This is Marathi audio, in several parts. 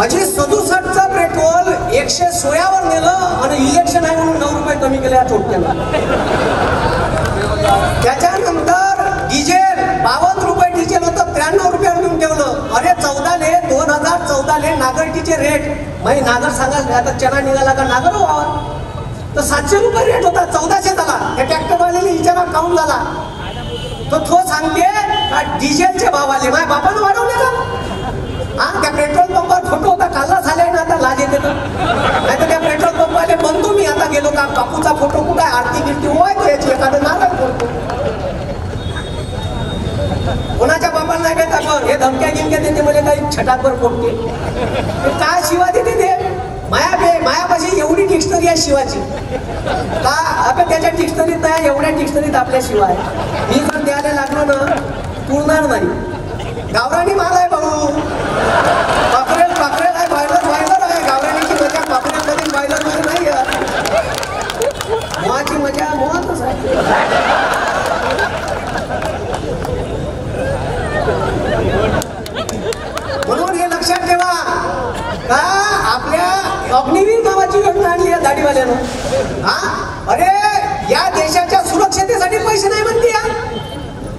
अजी सदुसष्टचं पेट्रोल एकशे सोळावर नेलं आणि इलेक्शन आहे म्हणून नऊ रुपये कमी केले या चोट्याला त्याच्यानंतर डिझेल बावन्न रुपये डिझेल होतं त्र्याण्णव रुपयावर नेऊन ठेवलं. अरे चौदाले दोन हजार चौदाले नागरटीचे रेट म्हणजे नागर सांगा आता चना निघाला का नागर हो व्हावा तर सातशे रुपये रेट होता चौदाशे झाला. हे ट्रॅक्टरवाल्याने विचारा काउंट झाला? तो तो सांगते का डिझेलचे भाव आले? माझ्या बापानं वाढ गेलो का? बापूचा फोटो कुठं आहे? आरती गिरती होय तो याची? एखादं नारळ फोडतो कोणाच्या बापाला नाही काय दाखव हे धमक्या गिमक्या देते मला काही छटाकवर फोडते काय शिवा देते ते? माया बे मायापाशी एवढी डिक्शनरी आहे शिवाची. का? आपण त्याच्या डिक्शनरीत नाही एवढ्या डिक्शनरीत आपल्या शिवाय मी जर द्यायला लागलो ना पुरणार नाही. गावरानी माल आहे भाऊ. बापरे म्हणून हे लक्षात ठेवा. का आपल्या अग्निवीर नावाची योजना आणली आहे दाढीवाल्यानं? हा? अरे या देशाच्या सुरक्षतेसाठी पैसे नाही म्हणते या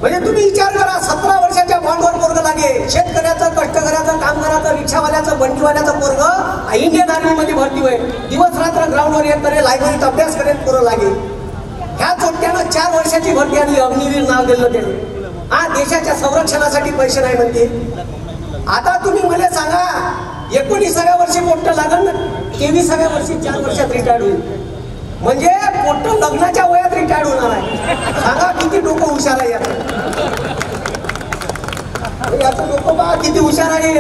म्हणजे तुम्ही विचार करा सतरा वर्षाच्या बॉन्डवर पोरग लागे. शेतकऱ्याचं कष्टकऱ्याचं कामगाराचं रिक्षावाल्याचं बंडीवाल्याचं पोरग इंडियन आर्मी मध्ये भरती होईल. दिवस रात्र ग्राउंडवर येत करे लायब्ररीत अभ्यास करेल पोरं लागेल ह्या चोट्यानं चार वर्षाची भरती आणली अग्निवीर नाव दिलं त्याने. हा देशाच्या संरक्षणासाठी पैसे नाही म्हणते. आता तुम्ही मला सांगा एकोणीसाव्या वर्षी पोट्ट लागल ना वर्षी चार वर्षात रिटायर्ड होईल. म्हणजे पोट्ट लग्नाच्या वयात रिटायर्ड होणार आहे. सांगा किती डोकं हुशार आहे यात. याचं लोक बा किती हुशार आहे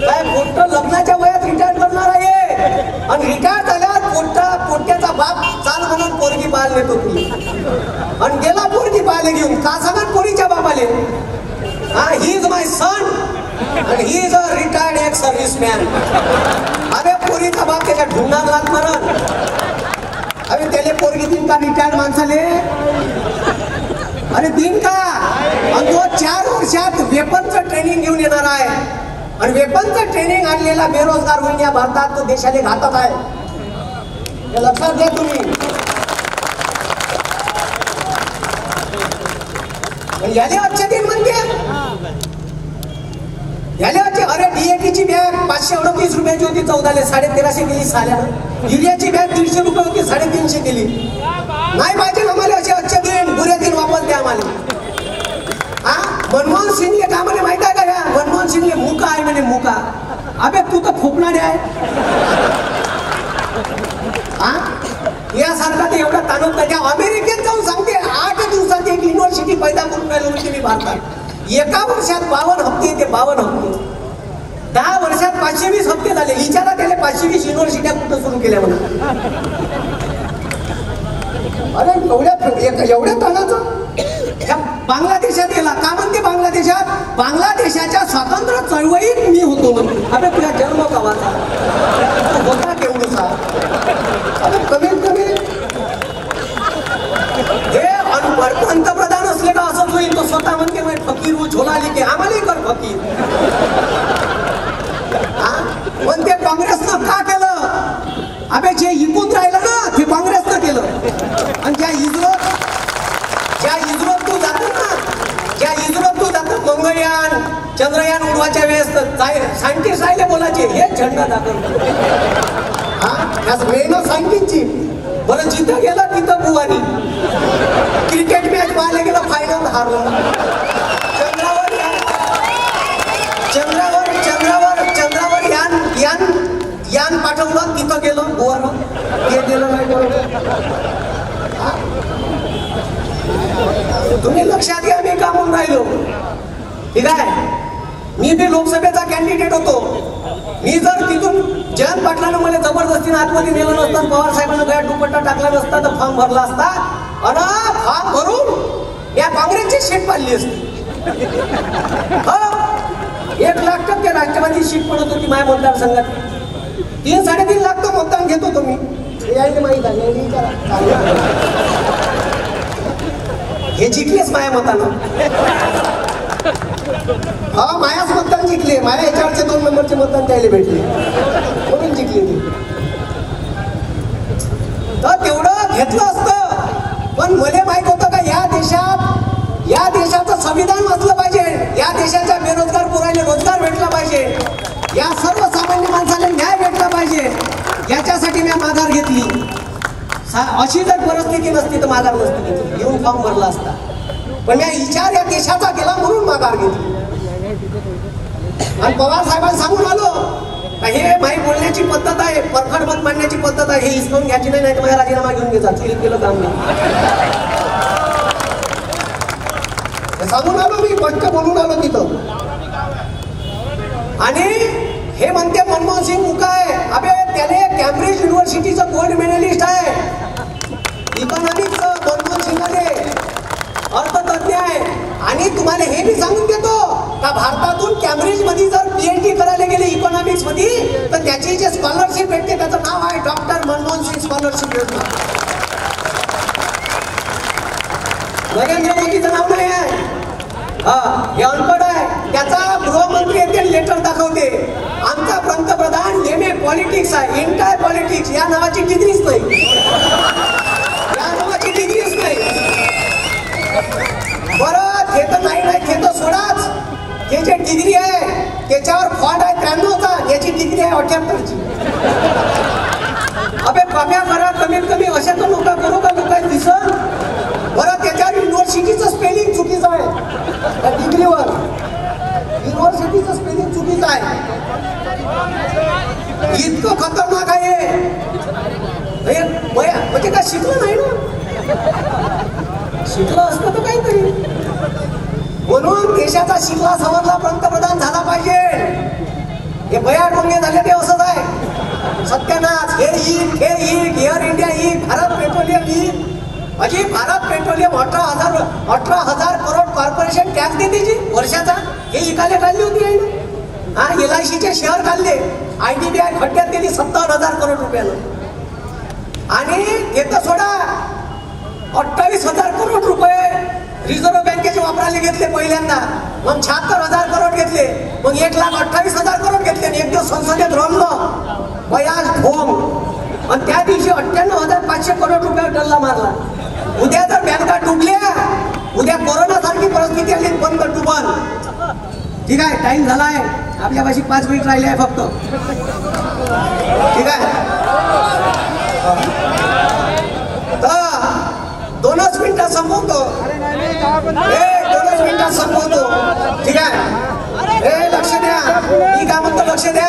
काय पोट्ट लग्नाच्या वयात रिटायर करणार आहे आणि रिटायर झाल्यावर पोट्टा पोट्याचा बाप चाल म्हणून पोरगी पाहायला नेतो तुम्ही आणि गेला पोरगी पाहायला घेऊन का सांगा पोरीच्या बापाले? हा ही इज माय सन आणि ही इज अ रिटायर्ड एक सर्व्हिस मॅन अरे पोरीचा बाप त्याच्या ढुंगात लात मरण अरे त्याले पोरगी दिन का रिटायर्ड माणसाले? अरे दिन का? आणि तो चार वर्षात वेपनचं ट्रेनिंग घेऊन येणार आहे. आणि वेपनचं ट्रेनिंग आणलेला बेरोजगार होईल या भारतात तो देशाने घातक आहे. हे लक्षात घ्या तुम्ही. याले आजच्या दिन म्हणते. याले आजचे अरे डीएटीची बॅग पाचशे अडतीस रुपयाची होती चौदाले साडे तेराशे दिली साल्या युरियाची बॅग दीडशे रुपये होती साडेतीनशे दिली. नाही पाहिजे आम्हाला असे आजच्या दिन. बुऱ्या दिन मालूम. हा? मनमोहन सिंगले का म्हणे माहीत आहे का ह्या? मनमोहन सिंगले मुका आहे म्हणे मुका. अबे तू तर फुकणारे आहे. हा? यासारखा ते एवढा ताणून नाही त्या अमेरिकेत जाऊन सांगते आठ दिवसात एक युनिव्हर्सिटी पैदा करून राहिली होती मी भारतात. एका वर्षात बावन्न हप्ते येते बावन्न हप्ते. दहा वर्षात पाचशे वीस हप्ते झाले. विचारा त्याला पाचशे वीस युनिव्हर्सिट्या कुठं सुरू केल्या म्हणून. अरे एवढ्या एवढ्या ताणाचं या बांगलादेशात गेला. का म्हणते बांगलादेशात? बांगलादेशाच्या स्वातंत्र्य चळवळीत मी होतो अरे तुझ्या जन्म गावाचा होता केवढूसा. अरे कमीत कमी हे पंतप्रधान असले का असंच होईल? तो स्वतः म्हणते फकीर झोला लेके आम्हालाही कर फकीर. म्हणते पण ते काँग्रेसनं का केलं? अबे जे इकून राहिलं ना ते काँग्रेसनं केलं आणि ज्या इस्रोत ज्या इस्रोत तू जातो ना ज्या इस्रोत तू जातो मंगळयान चंद्रयान उडवाच्या वेळेस सायंटिस्ट राहिले बोलायचे हे झेंडा दाखवतो हा? त्याच मेहनत सायंटिस्टची बरं जिथं गेला तिथं बुवानी. क्रिकेट मॅच पाहायला गेलं फायनल हारलं. चंद्रावर चंद्रावर चंद्रावर चंद्रावर यान यान यान पाठवलं तिथं गेलं बुवानं. हे गेलं नाही तुम्ही लक्षात घ्या मी का म्हणून राहिलो. ठीक आहे? मी बी लोकसभेचा कॅन्डिडेट होतो. मी जर तिथून जयंत पाटलानं मला जबरदस्तीने आतमध्ये नेलं नसतं पवार साहेबांना गळ्यात दुपट्टा टाकला नसता तर फॉर्म भरला असता अन फॉर्म भरून या काँग्रेसची सीट पाडली असती. एक लाख टक्के राष्ट्रवादी सीट पडत होती माझ्या मतदारसंघात. तीन साडेतीन लाख तो मतदान घेतो तुम्ही हे माहीत हे जिंकलेच माझ्या मतानं. हा मायाच मतदान जिंकले माया याच्यावरचे दोन नंबरचे मतदान त्याला भेटले. म्हणून जिंकले ती. तर तेवढं घेतलं असतं. पण मला माहीत होतं का या देशात या देशाचं संविधान वाचलं पाहिजे. या देशाच्या बेरोजगार पोराने रोजगार भेटला पाहिजे. या सर्वसामान्य माणसाला न्याय भेटला पाहिजे. याच्यासाठी मी माघार घेतली. अशी जर परिस्थिती नसती तर माघार नसती घेतली. येऊन फॉर्म भरला असता. पण मी विचार या देशाचा केला म्हणून माघार घेतली. आणि पवार साहेबांना सांगून आलो हे माही बोलण्याची पद्धत आहे परखड मत मांडण्याची पद्धत आहे हे हिसकावून घ्यायची नाही नाही तर माझा राजीनामा घेऊन घ्यायचा चुलीत केलं काम नाही सांगून आलो मी पटक बोलून आलो तिथं. आणि हे म्हणते मनमोहन सिंग मुका आहे अबे त्याने कॅम्ब्रिज युनिव्हर्सिटीचं गोल्ड मेडलिस्ट आहे इकॉनॉमिक्स मनमोहन सिंगाने अर्थतज्ञ आहे आणि तुम्हाला हे मी सांगून देतो का भारतातून कॅम्ब्रिजमध्ये जर पीएचडी करायला गेले इकॉनॉमिक्समध्ये तर त्याची जे स्कॉलरशिप भेटते त्याचं नाव आहे डॉक्टर मनमोहन सिंग स्कॉलरशिप योजना नरेंद्र मोदीचं नाव नाही आहे? हा हे अनपड आहे. त्याचा गृहमंत्री येथे लेटर दाखवते. आमचा पंतप्रधान एम ए पॉलिटिक्स आहे. इंटर पॉलिटिक्स या नावाची डिग्रीच नाही. या नावाची डिग्रीच नाही. बरं हे तर नाही नाही ते तर सोडाच. हे जे डिग्री आहे त्याच्यावर फॉन्ट आहे त्र्याण्णवचा. याची डिग्री आहे अठ्याहत्तरची. अबे कम्या करा कमीत कमी अशा तर लोक करू का लोकांनी दिसत बरं त्याच्यावर युनिव्हर्सिटीचं स्पेलिंग चुकीचं आहे त्या डिग्रीवर युनिव्हर्सिटीचं स्पेलिंग चुकीचं आहे इतकं खतरनाक आहे. म्हणजे काय शिकलं नाही ना? शिकलं असतं तर काहीतरी. म्हणून देशाचा शिकला समजला पंतप्रधान झाला पाहिजे. हे बया डोंगे झाले ते असंच आहे. सत्यानाश हे ईद हे ही एअर इंडिया ही भारत पेट्रोलियम ही. अजी भारत पेट्रोलियम अठरा हजार अठरा हजार करोड कॉर्पोरेशन टॅक्स देते जी वर्षाचा. हे इकाले काढली होती एलआयसीचे एल आय शेअर खाल्ले. आय डी बी आय खड्ड्यात गेली सत्तर हजार करोड रुपयानं आणि हे तर सोडा अठ्ठावीस हजार करोड रुपये रिझर्व्ह बँकेचे वापरायला घेतले पहिल्यांदा. मग शहात्तर हजार करोड घेतले. मग एक लाख अठ्ठावीस हजार करोड घेतले. आणि एक दिवस संसदेत रमलं. बयाज भोंग आणि त्या दिवशी अठ्ठ्याण्णव हजार पाचशे करोड रुपये डल्ला मारला उद्या जर बँका डुबल्या उद्या कोरोना सारखी परिस्थिती आली बंद डुबल ठीक आहे टाइम झाला आहे आपल्या पाशी पाच मिनिट राहिले आहे फक्त. ठीक आहे. तर दोनच मिनिटात संपवतो. ए दोनच मिनिटात संपवतो. ठीक आहे. ए लक्ष द्या. मी काय म्हणतो लक्ष द्या.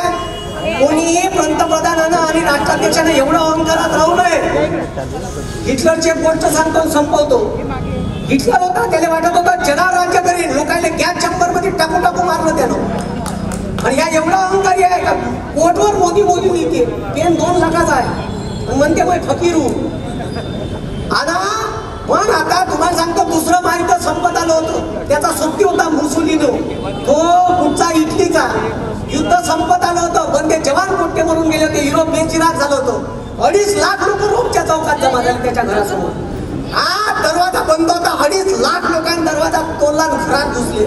कोणीही पंतप्रधानानं आणि राष्ट्राध्यक्षानं एवढं अहंकारात राहू नये. हिटलरची गोष्ट सांगतो संपवतो. हिटलर होता त्याला वाटत होता जगावर राज्य करीन लोकांना गॅस चंबरमध्ये टाकू टाकू मारलं त्यानं. आणि या एवढा अहंकारी आहे का? कोटवर मोदी मोदी लिहिते पेन दोन लाखाचा आहे. म्हणते मग फकीरू. आता पण आता तुम्हाला सांगतो दुसरं महायुद्ध संपत आलं होतं. त्याचा सुट्टी होता मुसुलिनो. तो कुठचा इटलीचा. युद्ध संपत आलं होतं पण ते जवान कुठे मरून गेले होते. युरोप बेचिराग झालं होतं. अडीच लाख लोक रोमच्या चौकात जमा झाले त्याच्या घरासमोर. हा दरवाजा बंद होता. अडीच लाख लोकांनी दरवाजा तोडला घरात घुसले.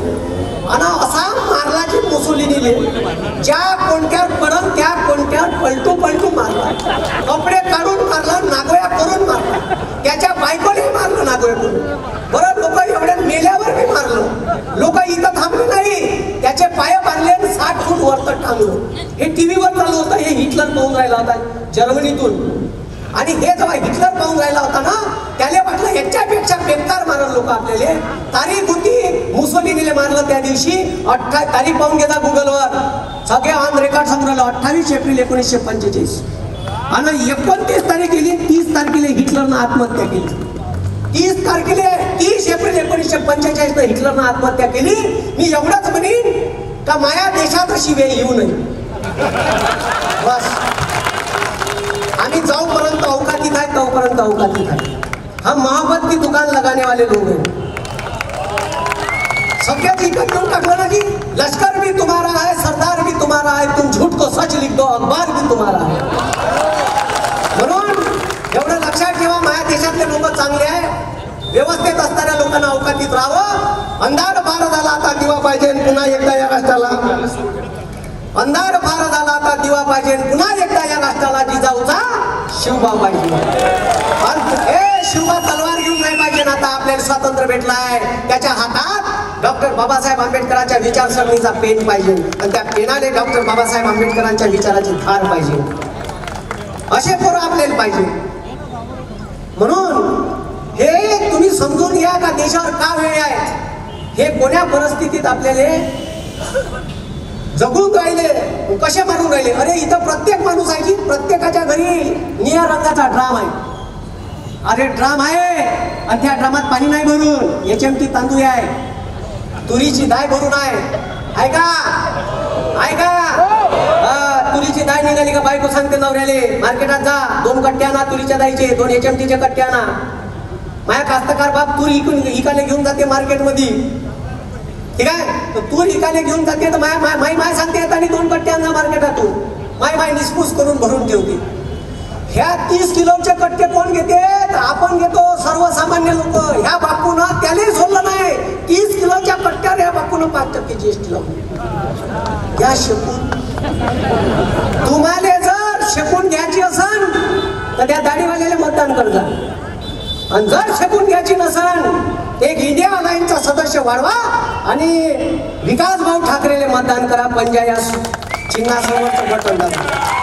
आणि असा मारला की मुसोलिनीने ज्या कोणत्यावर पडल त्या कोणत्यावर पलटू पलटू मारला. कपडे काढून मारला नागोया करून मारला. त्याच्या बायकोने मारलं नागोया करून बरं लोक एवढ्या मेल्यावर मी मारलं. लोक इथं थांबले नाही. त्याचे पाय बांधले साठ फूट वरत थांबलो हे टीव्हीवर चालू होतं. हे हिटलर पाहून राहिला होता जर्मनीतून. आणि हे जेव्हा हिटलर पाहून राहिला होता ना त्याला वाटलं याच्यापेक्षा बेकार मारल लोक आपल्याला. तारीख होती मुसोलिनीले मारलं त्या दिवशी. अठ्ठा तारीख पाहून घेता गुगलवर. सगळे ऑन रेकॉर्ड संग्रहलं अठ्ठावीस एप्रिल एकोणीसशे पंचेचाळीस. आणि एकोणतीस तारीख गेली तीस तारखेला हिटलरनं आत्महत्या केली. तीस तारखेला तीस एप्रिल एकोणीसशे पंचेचाळीस न हिटलरनं आत्महत्या केली. मी एवढंच म्हणेन का माया देशात अशी वेळ येऊ नये. बस. आणि जाऊपर्यंत अवकातीत आहे तोपर्यंत अवकातीत आहे हम मोहब्बत की दुकान लगाने वाले लोग हैं सगळ्याच इकत देऊन टाकलं ना की लष्कर भी तुम्हारा है सरदार भी तुम्हारा है तुम झूठ को सच लिख दो अखबार भी तुम्हारा है म्हणून एवढं लक्षात ठेवा माझ्या देशातले लोक चांगले आहे. व्यवस्थेत असणाऱ्या लोकांना अवकातीत राहावं. अंधार फार झाला आता दिवा पाहिजे पुन्हा एकदा या राष्ट्राला. अंधार फार झाला आता दिवा पाहिजे. पुन्हा एकदा या राष्ट्राला जिजाऊचा शिवबा पाहिजे अन- ए शिवबा तलवार घेऊन नाही पाहिजे ना आता आपल्याला स्वातंत्र्य भेटलाय. त्याच्या हातात डॉक्टर बाबासाहेब आंबेडकरांच्या विचारसरणीचा पेन पाहिजे. आणि त्या पेनाने डॉक्टर बाबासाहेब आंबेडकरांच्या विचाराची धार पाहिजे. असे पोरं आपल्याला पाहिजे. म्हणून हे तुम्ही समजून घ्या का देशावर का वेळ आहे? हे कोण्या परिस्थितीत आपल्याला जगून राहिले कसे मारून राहिले? अरे इथं प्रत्येक माणूस आहे की प्रत्येकाच्या घरी निळ्या रंगाचा ड्राम आहे. अरे ड्राम आहे आणि त्या ड्रामात पाणी नाही भरून एच एम टी तांदूळ आहे. तुरीची दाय भरून आहे. ऐका ऐका तुरीची दाय निघाली का? बायको सांगते नवऱ्याले मार्केटात जा दोन कट्टे आणा तुरीच्या डाळीचे दोन एच एम टीचे कट्टे आणा. माझ्या कास्तकार बाप तुरी इकून इकाने घेऊन जाते मार्केटमध्ये. ठीक आहे? तर रिकाने घेऊन जाते तर माय माय माय माय सांगते आणि दोन कट्टे आणा मार्केटातून. माय माय निसपूस करून भरून ठेवते. ह्या तीस किलोचे कट्टे कोण घेते? तर आपण घेतो सर्वसामान्य लोक. ह्या बापून त्यालाही सोडलं नाही. तीस किलोच्या कट्ट्यावर ह्या बापून पाच टक्के जीएसटी लावून या शकून तुम्हाला जर शेकून घ्यायची असन तर त्या दाढीवाल्याला मतदान करजा. आणि जर शकून घ्यायची नसन एक इंडिया अलायन्सचा सदस्य वाढवा आणि विकास भाऊ ठाकरेले मतदान करा. पंजा या चिन्हासमोरचं बटन दाबा.